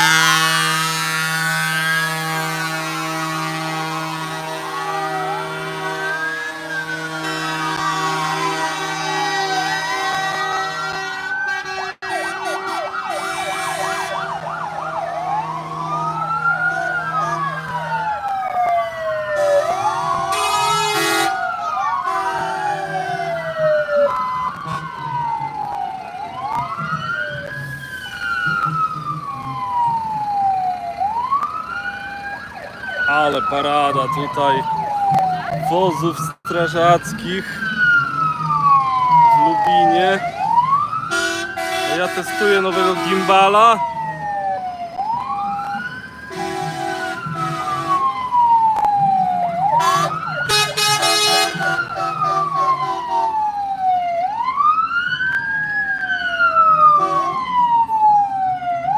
Ah! Ale parada tutaj wozów strażackich w Lubinie. Ja testuję nowego gimbala.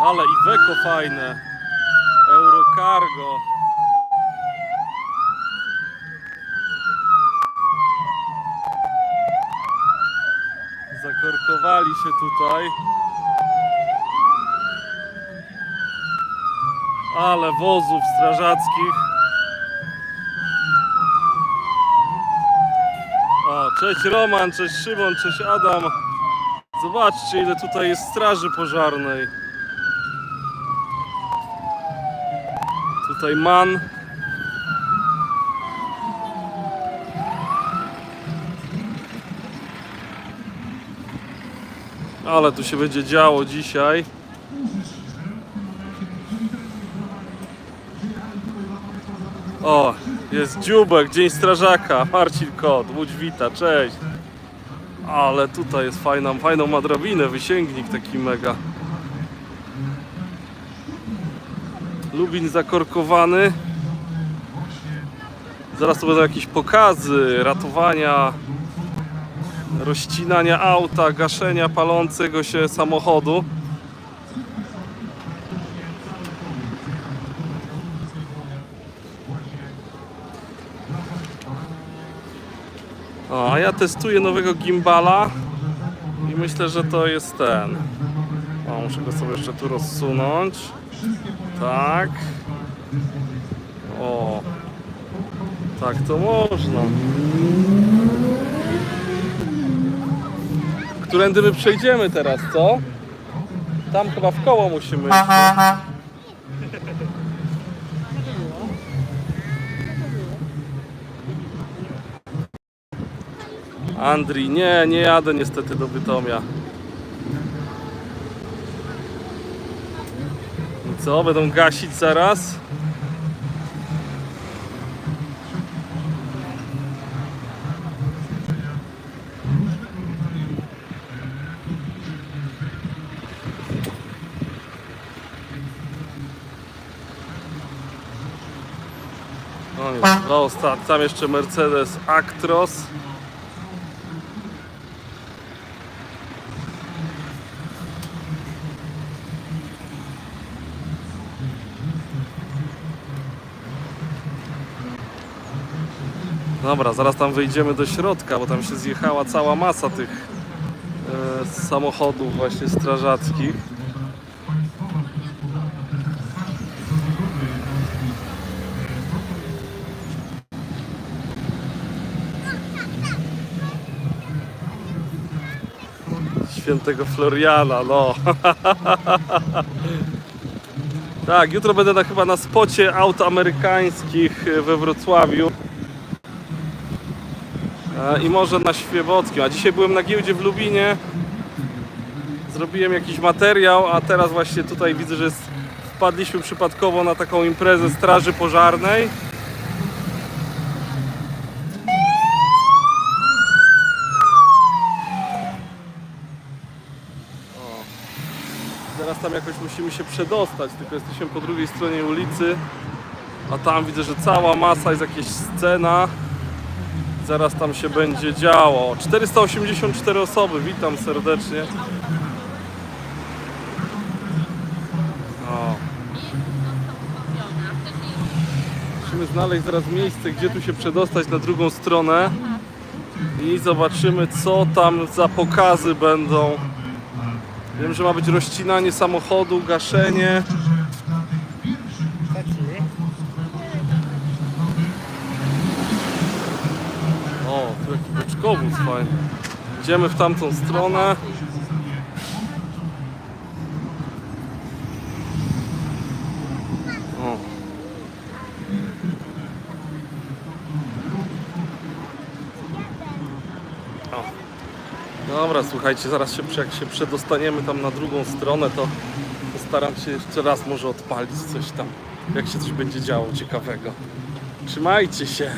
Ale Iveco fajne. Eurocargo. Się tutaj. Ale wozów strażackich. O, cześć Roman, cześć Szymon, cześć Adam. Zobaczcie ile tutaj jest straży pożarnej. Tutaj man. Ale tu się będzie działo dzisiaj. O, jest dziubek, Dzień Strażaka, Marcin Kot, Łódź wita, cześć. Ale tutaj jest fajna, fajną ma drabinę, wysięgnik taki mega. Lubin zakorkowany. Zaraz tu będą jakieś pokazy ratowania, rozcinania auta, gaszenia palącego się samochodu. O, a ja testuję nowego gimbala i myślę, że to jest ten. O, muszę go sobie jeszcze tu rozsunąć. Tak. O. Tak to można. Którędy my przejdziemy teraz, co? Tam chyba w koło musimy iść. Andrii, nie, nie jadę niestety do Bytomia. I co, będą gasić zaraz? Jest, no, tam jeszcze Mercedes Actros. Dobra, zaraz tam wyjdziemy do środka, bo tam się zjechała cała masa tych e, samochodów właśnie strażackich. Świętego Floriana, no. tak, jutro będę na, chyba na spocie aut amerykańskich e, we Wrocławiu. E, I może na Świebockim. A dzisiaj byłem na giełdzie w Lubinie. Zrobiłem jakiś materiał, a teraz właśnie tutaj widzę, że jest, wpadliśmy przypadkowo na taką imprezę straży pożarnej. Tam jakoś musimy się przedostać, tylko jesteśmy po drugiej stronie ulicy. A tam widzę, że cała masa jest jakaś scena. Zaraz tam się będzie działo. 484 osoby, witam serdecznie. O. Musimy znaleźć zaraz miejsce, gdzie tu się przedostać na drugą stronę i zobaczymy, co tam za pokazy będą. Wiem, że ma być rozcinanie samochodu, gaszenie. O, tu jaki beczkowóz fajny. Idziemy w tamtą stronę. Dobra, słuchajcie, zaraz się, jak się przedostaniemy tam na drugą stronę, to postaram się jeszcze raz może odpalić coś tam. jak się coś będzie działo ciekawego. Trzymajcie się!